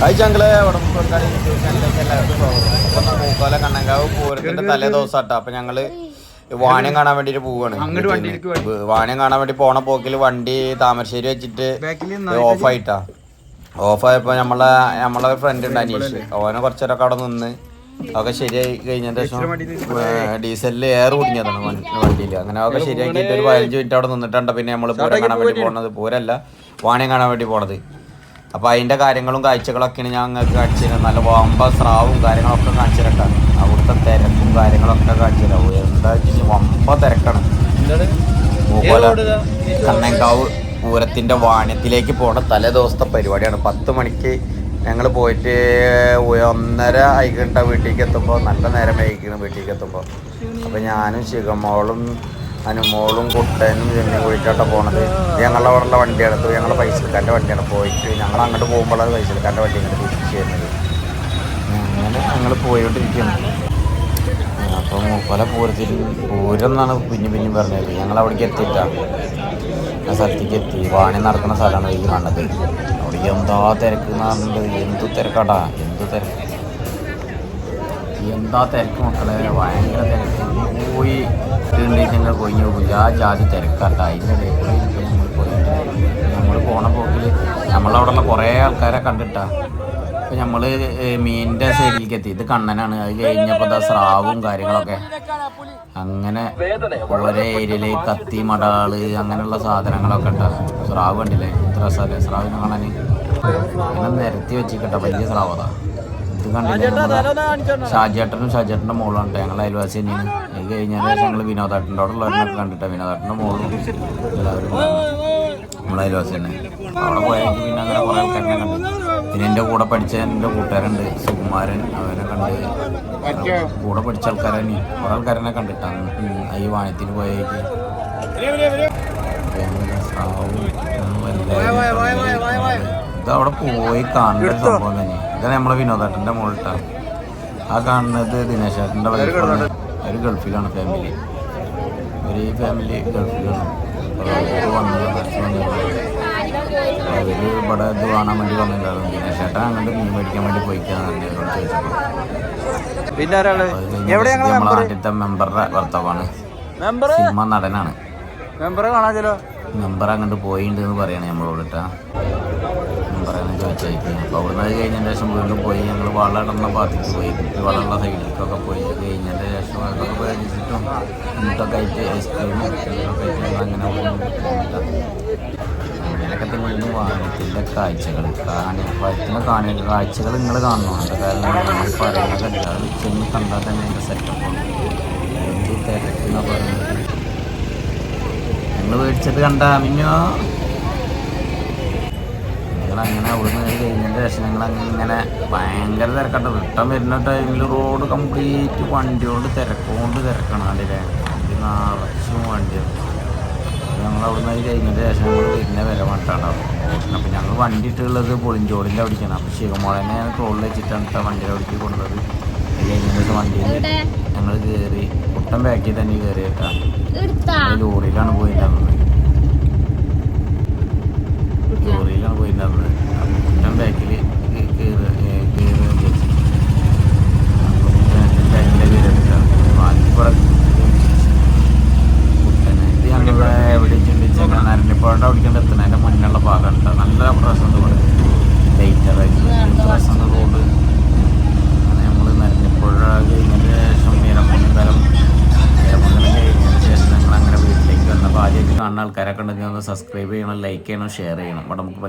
Hi ചങ്കളെ വടംപൂർക്കാട് YouTube ചാനലിലേക്ക് എല്ലാവർക്കും സ്വാഗതം. അപ്പം മൂക്കോല കണ്ണങ്കാവ് പൂരത്തിന്റെ തലേ ദിവസം കേട്ടോ അപ്പൊ ഞങ്ങൾ വാണിയം കാണാൻ വേണ്ടിട്ട് പോവാണ്. വാണിയം കാണാൻ വേണ്ടി പോണ പോക്കിൽ വണ്ടി താമരശ്ശേരി വെച്ചിട്ട് ഓഫായിട്ടാ. ഓഫായപ്പോ നമ്മളെ നമ്മളെ ഫ്രണ്ട് ഉണ്ട് അനീഷ്. ഓനെ കുറച്ചേരൊക്കെ അവിടെ നിന്ന് അതൊക്കെ ശരിയായി കഴിഞ്ഞതിന് ശേഷം ഡീസലിൽ എയർ കുടുങ്ങിയതാണ് വണ്ടിയിൽ അങ്ങനെ അതൊക്കെ ശരിയാക്കിയിട്ട് ഒരു പതിനഞ്ച് മിനിറ്റ് അവിടെ നിന്നിട്ടുണ്ട് പിന്നെ നമ്മൾ പൂരം കാണാൻ വേണ്ടി പോണത്. പൂരല്ല വാണിയം കാണാൻ വേണ്ടി പോണത്. അപ്പൊ അതിന്റെ കാര്യങ്ങളും കാഴ്ചകളൊക്കെയാണ് ഞാൻ നിങ്ങൾക്ക് കാണിച്ചു തരുന്നത് നല്ല വമ്പ സ്രാവും കാര്യങ്ങളൊക്കെ കാണിച്ചു തരട്ടാണ് അവിടുത്തെ തിരക്കും കാര്യങ്ങളൊക്കെ കാണിച്ചു തരാം എന്താ വെച്ചാൽ വമ്പ തിരക്കാണ്. മൂക്കോല കണ്ണങ്കാവ് പൂരത്തിന്റെ വാണ്യത്തിലേക്ക് പോണ തലേ ദിവസത്തെ പരിപാടിയാണ്. പത്ത് മണിക്ക് ഞങ്ങൾ പോയിട്ട് ഒന്നര ആയിക്കണ്ട വീട്ടിലേക്ക് എത്തുമ്പോൾ നല്ല നേരം വൈകിക്കണം വീട്ടിലേക്ക് എത്തുമ്പോൾ അപ്പോൾ ഞാനും ശിഖമോളും അനുമോളും കുട്ടനും ജമ്മി കൂടിയിട്ടാണ് പോണത്. ഞങ്ങളുടെ അവിടെയുള്ള വണ്ടി എടുത്തു ഞങ്ങളുടെ പൈസക്കാരന്റെ വണ്ടിയാണ്. പോയിട്ട് ഞങ്ങൾ അങ്ങോട്ട് പോകുമ്പോഴാണ് പൈസക്കാരന്റെ വണ്ടി ഇങ്ങോട്ട് തിരിച്ച് ചെയ്യുന്നത് അങ്ങനെ ഞങ്ങൾ പോയോണ്ടിരിക്കുകയാണ് അപ്പോൾ മൂപ്പല പൂരത്തിൽ പൂരം എന്നാണ് പിന്നെ പിഞ്ഞു പറഞ്ഞത്. ഞങ്ങൾ അവിടേക്ക് എത്തിയിട്ടാണ് ആ സ്ഥലത്തേക്ക് എത്തി. വാണി നടക്കുന്ന സ്ഥലമാണ് ഈ കാണുന്നത്. അവിടെ എന്താ തിരക്ക് എന്ന് പറഞ്ഞിട്ട് എന്ത് തിരക്കാടാ? എന്ത് തിരക്ക്? എന്താ തിരക്ക് മക്കളെ? ഭയങ്കര തിരക്ക്. പോയി ഞങ്ങൾ കൊഞ്ഞു പോകും ആ ജാതി തിരക്കാട്ടാ. അതിന്റെ നമ്മൾ പോയിട്ട് നമ്മൾ പോണ പോക്കിൽ നമ്മളവിടെയുള്ള കുറേ ആൾക്കാരെ കണ്ടിട്ടാ. ഇപ്പം നമ്മൾ മീനിന്റെ സൈഡിലേക്ക് എത്തി. ഇത് കണ്ണനാണ്. അത് കഴിഞ്ഞപ്പോൾ ദാ സ്രാവും കാര്യങ്ങളൊക്കെ. അങ്ങനെ ഓരോ ഏരിയയിൽ കത്തി മടാൾ അങ്ങനെയുള്ള സാധനങ്ങളൊക്കെ ഉണ്ടാ സ്രാവ് കണ്ടില്ലേ? ഇത്ര സ്രാവിനെ കാണാൻ അങ്ങനെ നിരത്തി വെച്ചിക്കട്ടെ വലിയ സ്രാവതാ ഇത് കണ്ടില്ലേ ഷാജേട്ടനും ഷാജേട്ടന്റെ മോളും ഉണ്ട് ഞങ്ങൾ അയൽവാസി തന്നെയാണ്. അത് കഴിഞ്ഞാൽ ഞങ്ങൾ വിനോദേട്ടന്റെ അവിടെ ഉള്ളവരൊക്കെ കണ്ടിട്ട്. വിനോദേട്ടന്റെ മോളും. എല്ലാവരും നമ്മളെ അയൽവാസി തന്നെ. അവിടെ പോയാൽ പിന്നെ അങ്ങനെ കുറേ ആൾക്കാരെ കണ്ടു. പിന്നെ എന്റെ കൂടെ പഠിച്ച എന്റെ കൂട്ടുകാരുണ്ട്. സുകുമാരൻ അവനെ കണ്ട്. കൂടെ പഠിച്ച ആൾക്കാരെ കുറെ ആൾക്കാരനെ കണ്ടിട്ടാണ് ഈ വാനത്തിന് പോയേക്ക്. ഇത് അവിടെ പോയി കാണേണ്ട സംഭവം തന്നെ. ഇതാണ് നമ്മളെ വിനോദേട്ടന്റെ മുകളിട്ടാണ് ആ കാണുന്നത് ദിനേശേട്ടന്റെ വൈഫാണ് ഒരു ഗൾഫിലാണ് ഫാമിലി ഒരു ഫാമിലി ഗൾഫിലാണ്. അവർ ഇവിടെ ഇത് കാണാൻ വേണ്ടി വന്നിട്ടുണ്ടായിരുന്നു. ദിനേശേട്ടൻ അങ്ങോട്ട് മീൻ മേടിക്കാൻ വേണ്ടി പോയിക്കാന്ന് പിന്നെ നമ്മളെ ആദ്യത്തെ മെമ്പറുടെ ഭർത്താവാണ്. സിനിമ നടനാണ്. മെമ്പറെ മെമ്പർ അങ്ങോട്ട് പോയിട്ടുണ്ട് എന്ന് പറയണേ നമ്മളോട് കേട്ടാ അങ്ങനെ ചോദിച്ചായിരിക്കും അപ്പോൾ അവിടുന്ന് നിന്ന് കഴിഞ്ഞതിന് ശേഷം വീണ്ടും പോയി. ഞങ്ങൾ വളമിടുന്ന ഭാഗത്തേക്ക് പോയി. വളമുള്ള സൈഡിലേക്കൊക്കെ പോയി. കഴിഞ്ഞതിന്റെ ശേഷം അതൊക്കെ മേടിച്ചിട്ടും എന്നിട്ടൊക്കെ ആയിട്ട് ഐസ്ക്രീമും ഒക്കെ അങ്ങനെ അങ്ങനെയൊക്കെ തന്നെയാണ് വാനത്തിന്റെ കാഴ്ചകൾ കാണി പറ്റുന്ന കാണി കാഴ്ചകൾ നിങ്ങൾ കാണണം. അത് കാരണം നമ്മൾ പറയുന്ന അത് ചെന്ന് കണ്ടാൽ തന്നെ അതിന്റെ സെറ്റപ്പാണ് എന്ത് തിരക്കെന്നാ പറയുന്നത്? ഞങ്ങൾ മേടിച്ചത് കണ്ട മിന്നോ ഞങ്ങൾ അങ്ങനെ അവിടുന്ന് കഴിഞ്ഞതിന്റെ ശേഷം ഞങ്ങൾ അങ്ങനെ ഭയങ്കര തിരക്കണ്ട റിട്ടേൺ വരുന്ന ടൈമിൽ റോഡ് കംപ്ലീറ്റ് വണ്ടി കൊണ്ട് തിരക്കുകൊണ്ട് തിരക്കണം അതിലെ വണ്ടി നിറച്ചും വണ്ടിയാണ് ഞങ്ങൾ അവിടുന്ന് കഴിഞ്ഞതിന്റെ ശേഷം ഞങ്ങൾ വരുന്ന വില മട്ടാണ് അപ്പോൾ ഞങ്ങൾ വണ്ടി ഇട്ടുള്ളത് പൊളിഞ്ചോടിന്റെ അവിടേക്കാണ്. അപ്പോൾ ശിവമോളനെ ഞാൻ ടോളിൽ വെച്ചിട്ടാണ് ഇട്ട വണ്ടിയുടെ അവിടേക്ക് കൊണ്ടുവന്നത്. ശേഷം വണ്ടിയിൽ ഞങ്ങൾ കയറി കുട്ടം ബാക്കിൽ തന്നെ കയറി കേട്ടാ ലോറിയിലാണ് പോയിട്ടുണ്ടായിരുന്നത് ലോറിയിലാണ് പോയിട്ടുണ്ടായിരുന്നത് അപ്പോൾ കുട്ടൻ ബാക്കിൽ കയറി കയറി വിചാരിച്ചു ബാക്കിലെ കയറിയിട്ടാണ് ബാക്കി കുറെ കുട്ടനെ ഇത് ഞങ്ങൾ എവിടെ ചിന്തിച്ച നാരണ്ടിപ്പുഴയുടെ അവിടേക്കാണ് എത്തുന്നത് അതിന്റെ മുന്നിലുള്ള ഭാഗമുണ്ട് നല്ല പ്രശ്നം ഇവിടെ ലൈറ്ററായിട്ട് പ്രശ്നം റോഡ് നമ്മൾ അങ്ങനെ വീട്ടിലേക്ക് ആൾക്കാരൊക്കെ ഉണ്ടെങ്കിൽ ഒന്ന് സബ്സ്ക്രൈബ് ചെയ്യണം ലൈക്ക് ചെയ്യണം ഷെയർ ചെയ്യണം. അവിടെ നമുക്ക്